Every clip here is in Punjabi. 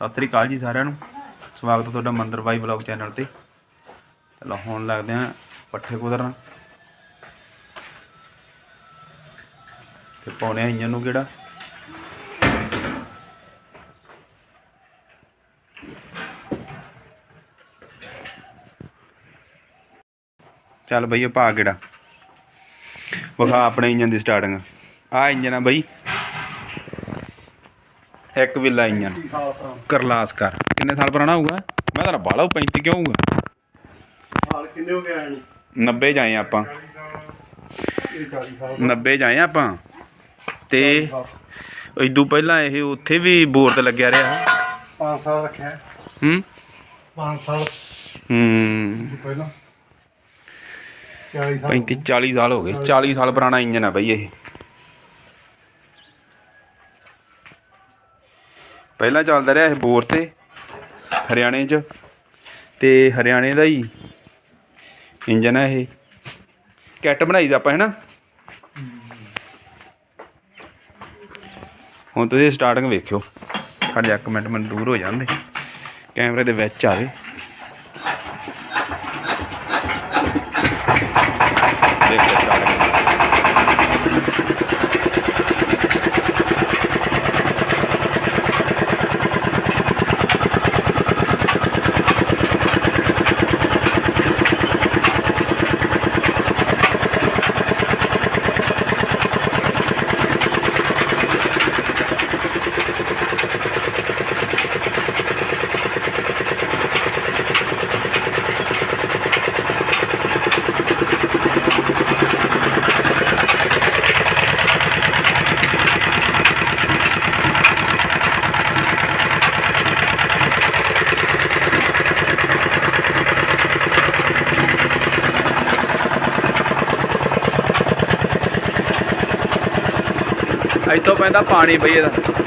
ਸਤਿ ਸ੍ਰੀ ਅਕਾਲ ਜੀ ਸਾਰਿਆਂ ਨੂੰ। ਸਵਾਗਤ ਹੈ ਤੁਹਾਡਾ ਮੰਦਰ ਬਾਈ ਵਲੌਗ ਚੈਨਲ ਤੇ। ਚਲੋ ਹੁਣ ਲੱਗਦੇ ਆ ਪੱਠੇ ਕੁਦਰਨ ਤੇ ਪਾਉਣੇ ਆ ਇੰਜਨ ਨੂੰ ਕਿਹੜਾ? ਚੱਲ ਬਈ ਪਾ ਕਿਹੜਾ? ਵਿਖਾ ਆਪਣੇ ਇੰਜਨ ਦੀ ਸਟਾਰਟਿੰਗ ਆ ਇੰਜਨ ਆ ਬਈ। ਇੱਕ ਵਿਲਾ ਇੰਜਨ ਕਰਲਾਸ ਕਰ। ਕਿੰਨੇ ਸਾਲ ਪੁਰਾਣਾ ਹੋਊਗਾ? ਮੈਂ ਤਾਂ ਬਾਲਾ 35 ਕਿਉਂ ਹੋਊਗਾ? ਹਾਲ ਕਿੰਨੇ ਹੋ ਗਿਆ ਨਹੀਂ 90 ਜਾਏ ਆਪਾਂ ਇਹ 40 ਸਾਲ 90 ਜਾਏ ਆਪਾਂ। ਤੇ ਇਦੋਂ ਪਹਿਲਾਂ ਇਹ ਉੱਥੇ ਵੀ ਬੋਰ ਤੇ ਲੱਗਿਆ ਰਿਹਾ। 5 ਸਾਲ ਰੱਖਿਆ। ਹੂੰ? 5 ਸਾਲ। ਹੂੰ। ਪਹਿਲਾਂ। 40 ਸਾਲ 35 40 ਸਾਲ ਹੋ ਗਏ। 40 ਸਾਲ ਪੁਰਾਣਾ ਇੰਜਨ ਆ ਬਈ ਇਹ। ਪਹਿਲਾਂ ਚੱਲਦਾ ਰਿਹਾ ਇਹ ਬੋਰ ਤੇ, ਹਰਿਆਣੇ 'ਚ। ਤੇ ਹਰਿਆਣੇ ਦਾ ਹੀ ਇੰਜਨ ਹੈ ਇਹ। ਕੈਟ ਬਣਾਈ ਦਾ ਆਪਾਂ, ਹੈ ਨਾ? ਹੁਣ ਤੁਸੀਂ ਸਟਾਰਟਿੰਗ ਵੇਖਿਓ। ਸਾਡੇ ਇੱਕ ਮਿੰਟ ਮੈਨੂੰ ਦੂਰ ਹੋ ਜਾਂਦੇ। ਕੈਮਰੇ ਦੇ ਵਿੱਚ ਆਵੇ ਇੱਥੋਂ ਪੈਂਦਾ ਪਾਣੀ ਬਈ ਇਹਦਾ।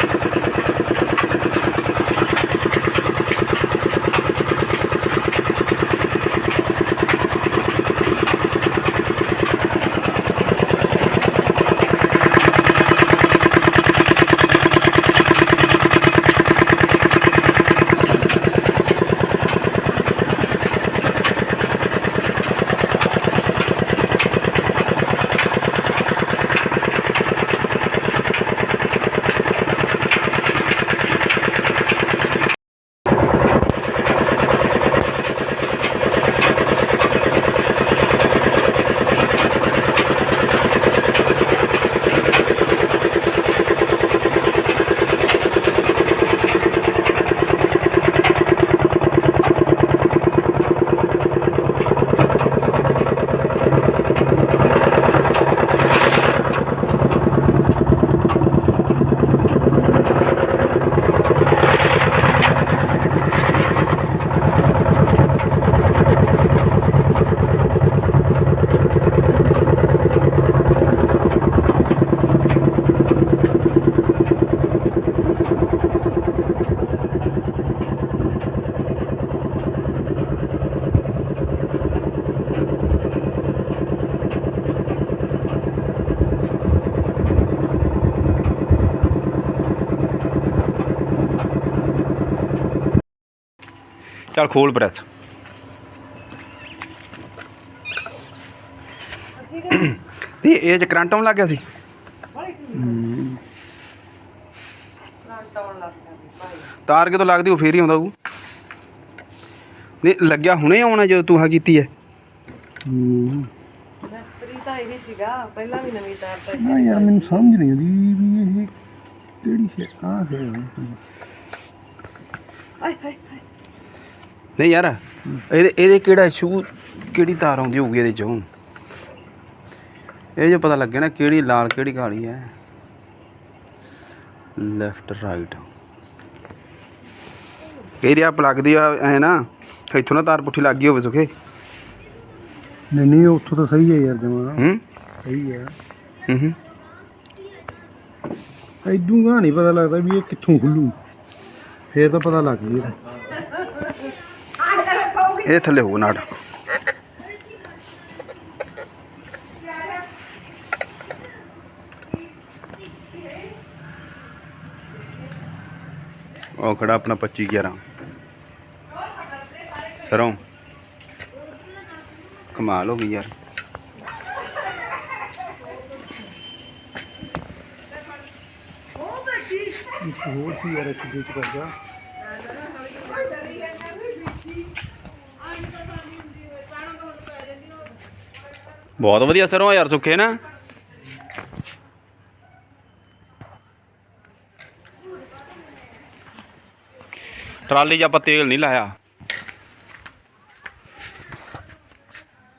ਚੱਲ ਖੋਲ ਪ੍ਰੈਸ। ਤੇ ਇਹ ਚ ਕਰੰਟ ਆਉਣ ਲੱਗ ਗਿਆ ਸੀ। ਤਾਰ ਕਿਤੋਂ ਲੱਗਦੀ ਉਹ ਫੇਰ ਹੀ ਆਉਂਦਾ ਉਹ ਨਹੀਂ ਲੱਗਿਆ ਹੁਣੇ ਆਉਣਾ ਜਦੋਂ ਤੂੰ ਆ ਕੀਤੀ ਹੈ ਮਿਸਤਰੀ ਤਾਂ ਇਹ ਸੀਗਾ ਪਹਿਲਾਂ ਵੀ ਨਵੀਂ ਤਾਰ ਤਾਂ ਹਾਂ ਯਾਰ ਮੈਨੂੰ ਸਮਝ ਨਹੀਂ ਆਉਂਦੀ ਵੀ ਇਹ ਕਿਹੜੀ ਹੈ ਆ ਹੈ। ਆਏ ਹਾਏ। ਨਹੀਂ ਯਾਰ ਇਹਦੇ ਇਹਦੇ ਕਿਹੜਾ ਸ਼ੂ ਕਿਹੜੀ ਤਾਰ ਆਉਂਦੀ ਹੋਊਗੀ ਇਹਦੇ ਚੋਂ? ਇਹ ਜੋ ਪਤਾ ਲੱਗੇ ਨਾ ਕਿਹੜੀ ਲਾਲ ਕਿਹੜੀ ਕਾਲੀ ਹੈ। ਲੈਫਟ ਰਾਈਟ ਰਿਆ ਪਲੱਗ ਦੀ ਆ ਐ ਨਾ ਇੱਥੋਂ ਨਾ ਤਾਰ ਪੁੱਠੀ ਲੱਗ ਗਈ ਹੋਵੇ ਸੁਖੇ। ਨਹੀਂ ਨਹੀਂ ਉੱਥੋਂ ਤਾਂ ਸਹੀ ਹੈ ਯਾਰ ਜਮਾ। ਹੂੰ? ਸਹੀ ਹੈ। ਹੂੰ ਹੂੰ। ਐਦੂ ਗਾ ਨਹੀਂ ਪਤਾ ਲੱਗਦਾ ਵੀ ਇਹ ਕਿੱਥੋਂ ਖੁੱਲੂ। ਫੇਰ ਤਾਂ ਪਤਾ ਲੱਗ ਗਿਆ। ਇਹ ਥੱਲੇ ਹੋਊ ਨਾੜ। ਉਹ ਖੜਾ ਆਪਣਾ 25 11 ਸਰੋਂ। ਕਮਾਲ ਹੋ ਗਈ ਯਾਰ। ਇੱਕ ਹੋਰ ਸੀ ਯਾਰ, ਇੱਕ ਵਿੱਚ ਕਰਦਾ ਬਹੁਤ ਵਧੀਆ ਸਰੋਂ ਆ ਯਾਰ ਸੁੱਖੇ ਨਾ। ਟਰਾਲੀ 'ਚ ਆਪਾਂ ਤੇਲ ਨਹੀਂ ਲਾਇਆ।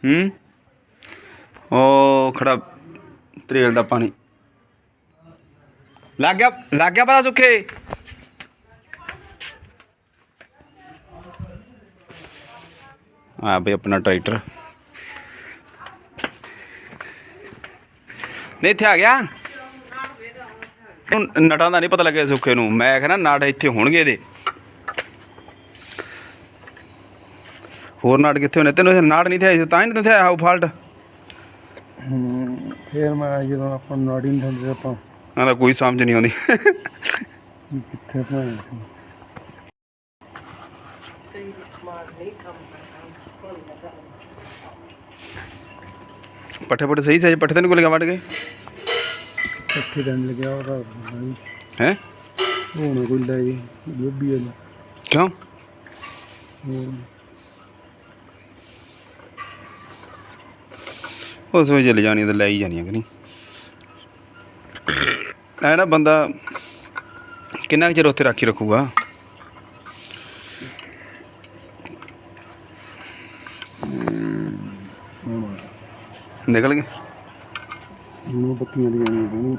ਹੂੰ? ਉਹ ਖੜਾ ਤੇਲ ਦਾ ਪਾਣੀ। ਲੱਗ ਗਿਆ ਲੱਗ ਗਿਆ ਪਤਾ ਸੁੱਖੇ? ਆ ਬਈ ਆਪਣਾ ਟਰੈਕਟਰ। ਨਹੀਂ ਇੱਥੇ ਆ ਗਿਆ। ਹੁਣ ਨਟਾਂ ਦਾ ਨਹੀਂ ਪਤਾ ਲੱਗਿਆ ਸੁੱਖੇ ਨੂੰ। ਮੈਂ ਕਹਿੰਦਾ ਨਟ ਇੱਥੇ ਹੋਣਗੇ ਇਹਦੇ। ਹੋਰ ਨਟ ਕਿੱਥੇ ਹੋਣੇ? ਤੈਨੂੰ ਨਟ ਨਹੀਂ ਥਿਆ ਤਾਂ ਹੀ ਨਹੀਂ ਥਿਆ ਉਹ ਫਾਲਟ। ਫੇਰ ਮੈਂ ਜਦੋਂ ਆਪਾਂ ਨਾੜੀ ਨਹੀਂ ਆਪਾਂ ਉਹਦਾ ਕੋਈ ਸਮਝ ਨਹੀਂ ਆਉਂਦੀ। ਕਿੱਥੇ ਭਾਏ ਕਈ ਮਾਰ ਨਹੀਂ ਕੰਮ ਕਰਦਾ ਪੱਠੇ ਪੱਠੇ ਸਹੀ ਸਹੀ ਪੱਠੇ ਤੈਨੂੰ ਕੋਲ ਵੱਢ ਗਏ ਇੱਥੇ ਦੰਦ ਲੱਗਿਆ ਉਹਦਾ ਨਹੀਂ ਹੈ? ਹੁਣ ਕੋਈ ਲੈ ਗਈ ਗੋਭੀ ਵਾਲਾ ਕਿਉਂ? ਉਹ ਸੋਚ ਚਲੇ ਜਾਣੀ ਤਾਂ ਲੈ ਹੀ ਜਾਣੀਆਂ ਕਿ ਨਹੀਂ। ਐ ਨਾ ਬੰਦਾ ਕਿੰਨਾ ਚਿਰ ਉੱਥੇ ਰਾਖੀ ਰੱਖੂਗਾ ਹੁਣ ਨਿਕਲ ਗਏ। ਹੁਣ ਬੱਕੀਆਂ ਦੀਆਂ ਨਹੀਂ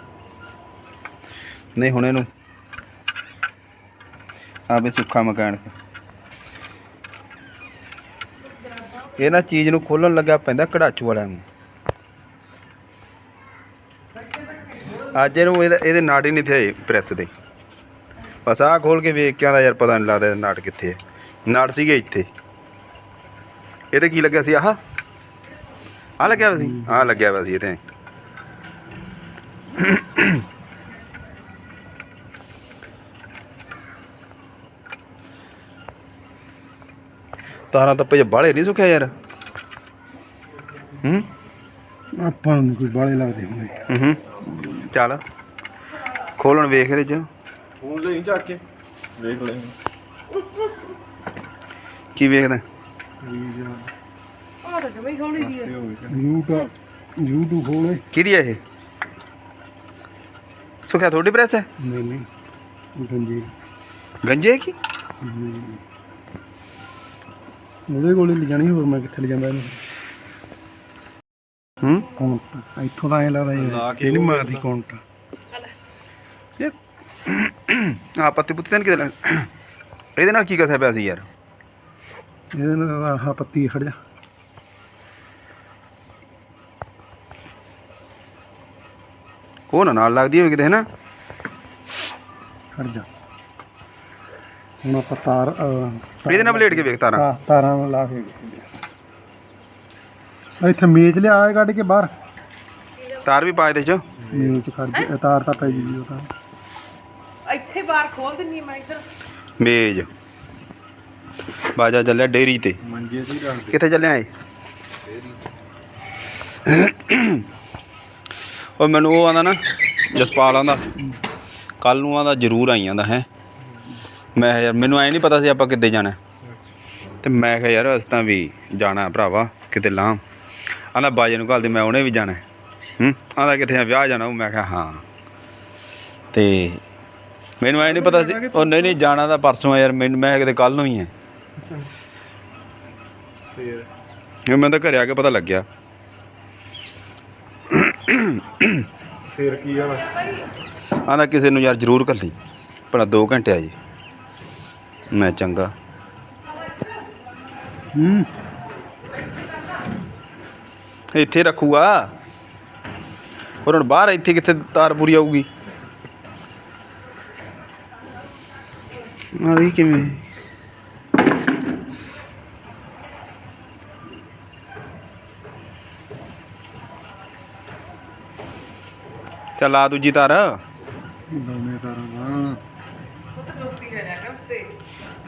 ਨਹੀਂ ਹੁਣ ਇਹਨੂੰ ਆਪੇ ਸੁੱਖਾ ਮਕਾਨ ਇਹ ਨਾ ਚੀਜ਼ ਨੂੰ ਖੋਲਣ ਲੱਗਾ ਪੈਂਦਾ ਕੜਾਚੂ ਵਾਲਿਆਂ ਨੂੰ। ਅੱਜ ਇਹਨੂੰ ਇਹਦਾ- ਇਹਦੇ ਨਾਟ ਹੀ ਨਹੀਂ ਥੇ ਪ੍ਰੈਸ ਦੇ। ਬਸ ਆਹ ਖੋਲ ਕੇ ਵੇਖ ਕੇ ਆਂਦਾ ਯਾਰ ਪਤਾ ਨਹੀਂ ਲੱਗਦਾ ਨਾਟ ਕਿੱਥੇ ਹੈ। ਨਾਟ ਸੀਗੇ ਇੱਥੇ। ਇਹਦੇ ਕੀ ਲੱਗਿਆ ਸੀ ਆਹ? ਆਹ ਲੱਗਿਆ ਹੋਇਆ ਸੀ? ਆਹ ਲੱਗਿਆ ਹੋਇਆ ਸੀ ਇਹਦੇ ਤਾਰਾਂ ਤਾਂ ਭਜ ਬਾਲੇ ਨਹੀਂ ਸੁੱਕਿਆ ਯਾਰ। ਹੂੰ? ਆਪਾਂ ਨੂੰ ਨੀ ਕੋਈ ਬਾਲੇ ਲੱਗਦੇ ਹੋਣੇ। ਹੂੰ। ਚੱਲ। ਖੋਲਣ ਵੇਖ ਇਹਦੇ ਚ। ਫੋਨ ਲਈ ਚੱਕ ਕੇ। ਵੇਖ ਲੈ ਕੀ ਵੇਖਦਾ? ਆਹ ਤਾਂ ਜਮੇ ਖੋਣੀ ਦੀ ਹੈ YouTube YouTube ਖੋਲੇ ਕਿਹਦੀ ਹੈ ਇਹ? ਸੁੱਕਿਆ ਤੁਹਾਡੀ ਪ੍ਰੈਸ ਹੈ? ਨਹੀਂ ਨਹੀਂ ਗੰਜੀ ਗੰਜੇ ਕੀ? ਉਹਦੇ ਕੋਲੇ ਲਿਜਾਣੀ ਹੋਰ ਮੈਂ ਕਿੱਥੇ ਲਿਜਾਂਦਾ ਇਹਨੂੰ? ਹੂੰ? ਕੌਂਟ ਇੱਥੋਂ ਤਾਂ ਐ ਲੱਗਦਾ ਇਹ ਇਹ ਨਹੀਂ ਮਾਰਦੀ ਕੌਂਟ ਆ ਪੱਤੀ ਪੁੱਤੀ ਤਾਂ ਕਿਤੇ ਲੱਗ ਇਹਦੇ ਨਾਲ ਕੀ ਕਸਿਆ ਪਿਆ ਸੀ ਯਾਰ? ਇਹਦੇ ਨਾਲ ਆਹ ਪੱਤੀ ਖੜ ਜਾ। ਉਹ ਨਾ ਨਾਲ ਲੱਗਦੀ ਹੋਵੇ ਕਿਤੇ ਹੈ ਨਾ ਖੜ ਜਾ। ਹੁਣ ਆਪਾਂ ਤਾਰ ਅਹ, ਇਹਦੇ ਨਾਲ ਬਲੇਡ ਕੇ ਵੇਖ ਤਾਰਾਂ। ਤਾ- ਤਾਰਾਂ ਨੂੰ ਲਾ ਕੇ ਇੱਥੇ ਮੇਜ਼ ਲਿਆ ਆਏ ਕੱਢ ਕੇ ਬਾਹਰ। ਤਾਰ ਵੀ ਪਾ ਇਹਦੇ ਚ। ਮੇਜ਼ ਕੱਢ ਕੇ ਤਾਰ ਤਾਂ ਪੈ ਗਈ ਉਹ ਤਾਂ। ਇੱਥੇ ਬਾਹਰ ਖੋਲ ਦਿੰਨੀ ਮੈਂ ਇੱਧਰ। ਮੇਜ। ਬਾਜਾ ਚੱਲਿਆ ਡੇਰੀ ਤੇ। ਮੰਜੇ ਸੀ ਰੱਖ ਕਿੱਥੇ ਚੱਲਿਆ ਏ ਉਹ ਮੈਨੂੰ ਉਹ ਆਂਦਾ ਨਾ ਜਸਪਾਲ ਆਂਦਾ ਕੱਲ ਨੂੰ ਆਂਦਾ ਜ਼ਰੂਰ ਆਈ ਆਂਦਾ ਹੈ। ਮੈਂ ਕਿਹਾ ਯਾਰ ਮੈਨੂੰ ਐ ਨਹੀਂ ਪਤਾ ਸੀ ਆਪਾਂ ਕਿੱਦੇ ਜਾਣਾ। ਤੇ ਮੈਂ ਕਿਹਾ ਯਾਰ ਅਸੀਂ ਤਾਂ ਵੀ ਜਾਣਾ ਹੈ ਭਰਾਵਾ ਕਿਤੇ ਲਾਂ ਆਂਦਾ ਬਾਜੇ ਨੂੰ ਘੱਲ ਦੇ ਮੈਂ ਉਹਨੇ ਵੀ ਜਾਣਾ। ਹੈ। ਆਂਦਾ ਕਿੱਥੇ ਆ ਵਿਆਹ ਜਾਣਾ ਉਹ ਮੈਂ ਕਿਹਾ ਹਾਂ। ਤੇ ਮੈਨੂੰ ਐ ਨਹੀਂ ਪਤਾ ਸੀ ਉਹ ਨਹੀਂ ਨਹੀਂ ਜਾਣਾ ਤਾਂ ਪਰਸੋਂ ਆ ਯਾਰ ਮੈਨੂੰ ਮੈਂ ਕਿਤੇ ਕੱਲ ਨੂੰ ਹੀ ਹੈ ਫੇਰ? ਮੈਨੂੰ ਤਾਂ ਘਰੇ ਆ ਕੇ ਪਤਾ ਲੱਗਿਆ। ਫੇਰ ਕੀ ਆ? ਆਂਦਾ ਕਿਸੇ ਨੂੰ ਯਾਰ ਜ਼ਰੂਰ ਕੱਲੀ ਭਲਾ 2 ਘੰਟੇ ਆ ਜੀ। ਮੈਂ ਚੰਗਾ। ਹੂੰ। ਇੱਥੇ ਰੱਖੂਗਾ। ਹੋਰ ਹੁਣ ਬਾਹਰ ਇੱਥੇ ਕਿੱਥੇ ਤਾਰ ਪੂਰੀ ਆਊਗੀ? ਆ ਵੀ ਕਿਵੇਂ? ਚੱਲ ਆ ਦੂਜੀ ਤਾਰ ਦੋਨੇ ਤਾਰਾਂ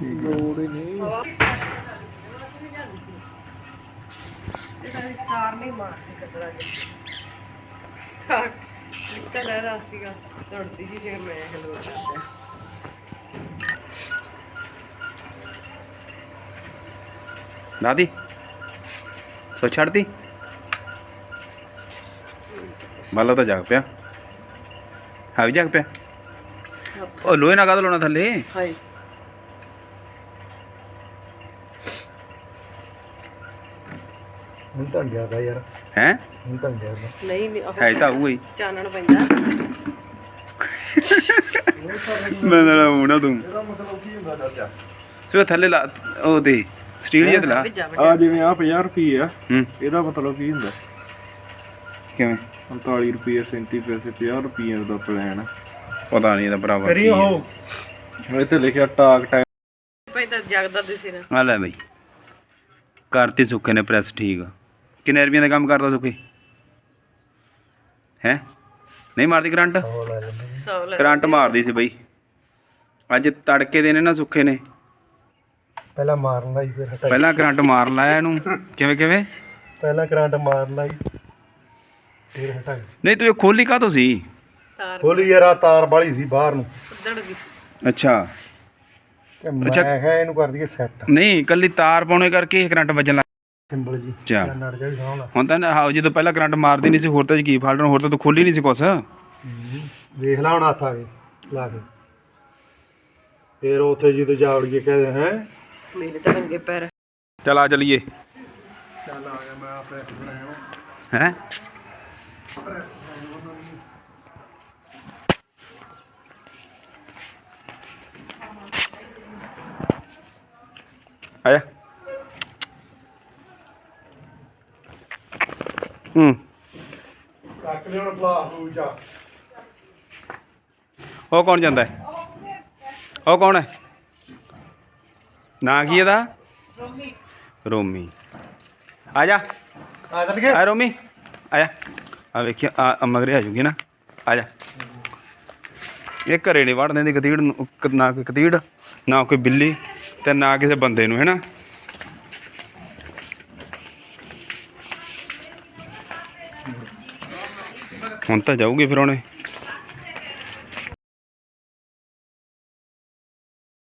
ਲੋੜ ਹੀ ਨਹੀਂ ਨਹੀਂ ਮਾਰਦੀ ਰਿਹਾ ਸੀਗਾ ਜੀ ਫਿਰ ਮੈਂ ਕਰਦਾ ਦਾਦੀ ਸੋ ਛੱਡਤੀ? ਬਾਲਾ ਤਾਂ ਜਾਗ ਪਿਆ। ਹਾਂ ਵੀ ਜਾਗ ਪਿਆ। ਉਹ ਲੋਹੇ ਨਾਲ ਕਾਹਦਾ ਲਾਉਣਾ ਥੱਲੇ? ਹਾਈ ਹੁਣ ਤਾਂ ਗਿਆ ਦਾ ਯਾਰ। ਹੈ? ਹੁਣ ਤਾਂ ਗਿਆ ਦਾ ਨਹੀਂ ਨਹੀਂ ਉਹ ਹੈ ਤਾਂ ਉਹ ਹੀ। ਚਾਨਣ ਪੈਂਦਾ। ਮੈਂ ਨਾ ਹੋਣਾ ਤੂੰ। ਇਹਦਾ ਮਤਲਬ ਕੀ ਹੁੰਦਾ ਚਾਚਾ ਸੋ ਥੱਲੇ ਲਾ ਉਹ ਤੇ ਸਟੀਲ ਜਿਹਾ ਤੇ ਲਾ। ਆ ਜਿਵੇਂ ਆ 50 ਰੁਪਏ ਆ ਇਹਦਾ ਮਤਲਬ ਕੀ ਹੁੰਦਾ? ਕਿਵੇਂ? 45 ਰੁਪਏ 37 ਪੈਸੇ 50 ਰੁਪਏ ਦਾ ਪਲਾਨ ਪਤਾ ਨਹੀਂ ਇਹਦਾ ਭਰਾਵਾ ਕਰੀ ਕੀ ਹੈ। ਉਹ ਇੱਥੇ ਲਿਖਿਆ ਟਾਕ ਟਾਈਮ। ਪੈਂਦਾ ਜਗਦਾ ਦਿਸੇ ਨਾ। ਆ ਲੈ ਬਈ। ਕਰਤੀ ਸੁੱਖੇ ਨੇ ਪ੍ਰੈਸ ਠੀਕ। ਕਿੰਨੇ ਰੁਪਈਆਂ ਦਾ ਕੰਮ ਕਰਦਾ ਸੁੱਖੇ? ਹੈ? ਨਹੀਂ ਮਾਰਦੀ ਕਰੰਟ? ਕਰੰਟ ਮਾਰਦੀ ਸੀ ਬਈ। ਅੱਜ ਤੜਕੇ ਦੇ ਨੇ ਨਾ ਸੁੱਖੇ ਨੇ। ਪਹਿਲਾਂ ਮਾਰਨ ਲਈ ਫਿਰ ਹਟਾਈ। ਪਹਿਲਾਂ ਕਰੰਟ ਮਾਰ ਲਾਇਆ ਇਹਨੂੰ। ਕਿਵੇਂ ਕਿਵੇਂ? ਪਹਿਲਾਂ ਕਰੰਟ ਮਾਰਨ ਲਈ। ਫਿਰ ਹਟਾਈ ਨਹੀਂ ਤੂੰ ਇਹ ਖੋਲੀ ਕਾਹਤੋਂ ਸੀ? ਤਾਰ ਖੋਲੀ ਯਾਰ ਆ ਤਾਰ ਵਾਲੀ ਸੀ ਬਾਹਰ ਨੂੰ। ਉੱਧੜ ਗਈ ਅੱਛਾ। ਤੇ ਮੈਂ ਅੱਛਾ। ਕਿਹਾ ਇਹਨੂੰ ਕਰ ਦਈਏ ਸੈੱਟ ਨਹੀਂ ਕੱਲੀ ਤਾਰ ਪਾਉਣੇ ਕਰਕੇ ਇਹ ਕਰੰਟ ਵੱਜਣ ਲੱਗ ਸਿੰਬਲ ਜੀ। ਚੱਲ। ਨੜ ਜਾ ਵੀ ਸੋਹਣਾ ਹੁਣ ਤਾਂ ਨਾ- ਹਾਂ ਜਦੋਂ ਪਹਿਲਾਂ ਕਰੰਟ ਮਾਰਦੀ ਨਹੀਂ ਸੀ ਹੋਰ ਤਾਂ ਕੀ ਫਾਲਟ ਹੋਰ ਤਾਂ ਤੂੰ ਖੋਲੀ ਨਹੀਂ ਸੀ ਕੁਛ। ਵੇਖ ਲਾ ਹੁਣ ਹੱਥ ਆ ਗਏ ਲਾ ਕੇ। ਫਿਰ ਉੱਥੇ ਜਦੋਂ ਜਾਵੜੀਏ ਕਹਦੇ ਹੈ? ਮੇਰੇ ਤਾਂ ਨੰਗੇ ਪੈਰ। ਚਲ ਆ ਚਲੀਏ। ਚੱਲ ਆ ਗਿਆ ਮੈਂ ਆਪੇ ਬਣਾਇਆ ਹੈ? ਆਇਆ ਹੂੰ ਲਿਓ ਹੂਜਾ ਉਹ ਕੌਣ ਜਾਂਦਾ ਹੈ? ਉਹ ਕੌਣ ਹੈ? ਨਾਂ ਕੀ ਇਹਦਾ? ਰੋਮੀ। ਰੋਮੀ। ਆ ਜਾ। ਆ ਚੱਲ ਗਏ ਆ ਰੋਮੀ। ਆਇਆ ਆ ਵੇਖੀ, ਆ ਆ ਮਗਰੇ ਆ ਜੂਗੀ ਨਾ। ਆ ਜਾ। ਇਹ ਘਰੇ ਨਹੀਂ ਵੜਦੇ ਦੀ ਕਤੀੜ ਨੂੰ, ਕ- ਨਾ ਕੋਈ ਕਤੀੜ, ਨਾ ਕੋਈ ਬਿੱਲੀ ਤੇ ਨਾ ਕਿਸੇ ਬੰਦੇ ਨੂੰ, ਹੈਨਾ? ਹੁਣ ਤਾਂ ਜਾਊਗੀ ਫਿਰ ਉਹਨੇ।